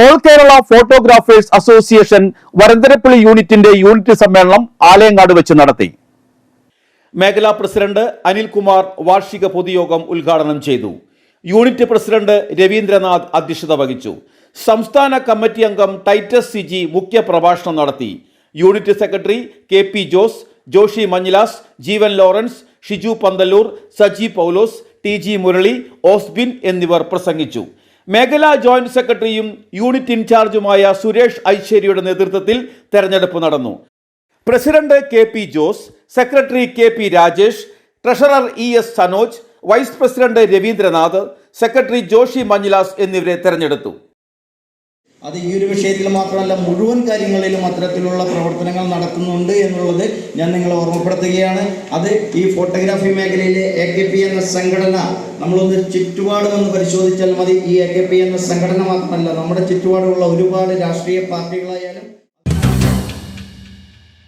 All Kerala photographers association Varantharappilly യൂണിറ്റിന്റെ unit സമ്മേളനം ആലയങ്ങാട് വെച്ച് നടത്തി. മേഖലാ പ്രസിഡന്റ് അനിൽകുമാർ വാർഷിക പൊതുയോഗം ഉദ്ഘാടനം ചെയ്തു. യൂണിറ്റ് പ്രസിഡന്റ് രവീന്ദ്രനാഥ് അധ്യക്ഷത വഹിച്ചു. സംസ്ഥാന കമ്മിറ്റി അംഗം ടൈറ്റസ് സി ജി മുഖ്യ പ്രഭാഷണം നടത്തി. Unit secretary K P Jose Joshy Manjilas Jeevan Lawrence Shiju Panthalloor Saji Paulose T G Murali Osbin എന്നിവർ പ്രസംഗിച്ചു. മേഖലാ ജോയിന്റ് സെക്രട്ടറിയും യൂണിറ്റ് ഇൻചാർജുമായ സുരേഷ് ഐശ്വര്യയുടെ നേതൃത്വത്തിൽ തെരഞ്ഞെടുപ്പ് നടന്നു. President K P Jose secretary K P Rajesh treasurer E S Sanoj vice president Ravindranath secretary Joshy Manjilas എന്നിവരെ തെരഞ്ഞെടുത്തു. അത് ഈ ഒരു വിഷയത്തിൽ മാത്രമല്ല മുഴുവൻ കാര്യങ്ങളിലും അത്തരത്തിലുള്ള പ്രവർത്തനങ്ങൾ നടക്കുന്നുണ്ട് എന്നുള്ളത് ഞാൻ നിങ്ങളെ ഓർമ്മപ്പെടുത്തുകയാണ്. അത് ഈ ഫോട്ടോഗ്രാഫി മേഖലയിലെ എ കെ പി എന്ന സംഘടന നമ്മളൊന്ന് ചുറ്റുപാടുമെന്ന് പരിശോധിച്ചാൽ മതി. ഈ എ കെ പി എന്ന സംഘടന മാത്രമല്ല നമ്മുടെ ചുറ്റുപാടുമുള്ള ഒരുപാട് രാഷ്ട്രീയ പാർട്ടികളായാലും